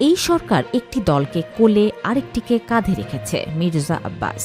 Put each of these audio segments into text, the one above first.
এই সরকার একটি দলকে কোলে আরেকটিকে কাঁধে রেখেছে মির্জা আব্বাস।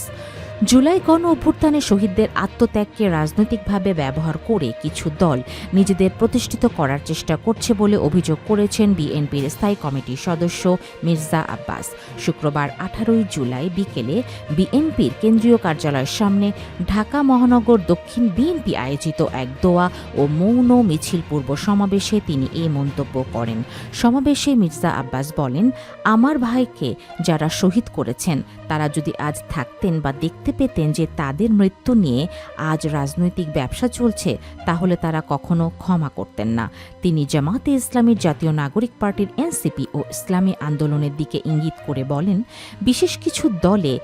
জুলাই গণ অভ্যুত্থানে শহীদদের আত্মত্যাগকে রাজনৈতিকভাবে ব্যবহার করে কিছু দল নিজেদের প্রতিষ্ঠিত করার চেষ্টা করছে বলে অভিযোগ করেছেন বিএনপির স্থায়ী কমিটির সদস্য মির্জা আব্বাস। শুক্রবার আঠারোই জুলাই বিকেলে বিএনপির কেন্দ্রীয় কার্যালয়ের সামনে ঢাকা মহানগর দক্ষিণ বিএনপি আয়োজিত এক দোয়া ও মৌন মিছিল পূর্ব সমাবেশে তিনি এই মন্তব্য করেন। সমাবেশে মির্জা আব্বাস বলেন, আমার ভাইকে যারা শহীদ করেছেন, তারা যদি আজ থাকতেন বা দেখতে পেতেন যে তাদের মৃত্যু নিয়ে আজ রাজনৈতিক ব্যবসা চলছে, তাহলে তারা কখনো ক্ষমা করতেন না। তিনি জামাতে ইসলামীর জাতীয় নাগরিক পার্টির এনসিপি ও ইসলামী আন্দোলনের দিকে ইঙ্গিত করে বলেন, বিশেষ কিছু দলে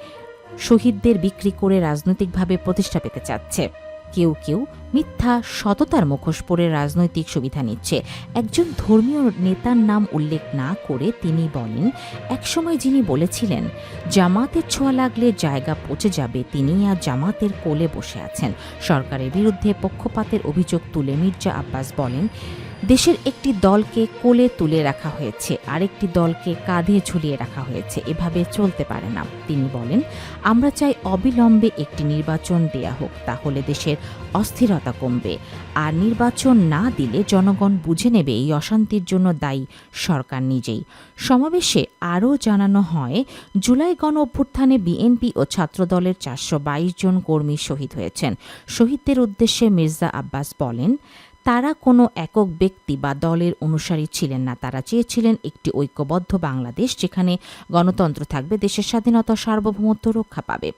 শহীদদের বিক্রি করে রাজনৈতিকভাবে প্রতিষ্ঠা পেতে চাচ্ছে। কেউ কেউ মিথ্যা সততার মুখোশ পরে রাজনৈতিক সুবিধা নিচ্ছে। একজন ধর্মীয় নেতার নাম উল্লেখ না করে তিনি বলেন, একসময় যিনি বলেছিলেন, জামাতের ছোঁয়া লাগলে জায়গা পচে যাবে, তিনি আর জামাতের কোলে বসে আছেন। সরকারের বিরুদ্ধে পক্ষপাতের অভিযোগ তুলে মির্জা আব্বাস বলেন দেশের একটি দলকে কোলে তুলে রাখা হয়েছে, আরেকটি দলকে কাঁধে ঝুলিয়ে রাখা হয়েছে। এভাবে চলতে পারে না। তিনি বলেন, আমরা চাই অবিলম্বে একটি নির্বাচন দেয়া হোক, তাহলে দেশের অস্থিরতা কমবে। আর নির্বাচন না দিলে জনগণ বুঝে নেবে এই অশান্তির জন্য দায়ী সরকার নিজেই। সমাবেশে আরও জানানো হয়, জুলাই গণ অভ্যুত্থানে বিএনপি ও ছাত্রদলের চারশো বাইশ জন কর্মী শহীদ হয়েছেন। শহীদদের উদ্দেশ্যে মির্জা আব্বাস বলেন তারা কোনো একক ব্যক্তি বা দলের অনুসারী ছিলেন না। তারা চেয়েছিলেন একটি ঐক্যবদ্ধ বাংলাদেশ যেখানে গণতন্ত্র থাকবে, দেশের স্বাধীনতা, সার্বভৌমত্ব রক্ষা পাবে।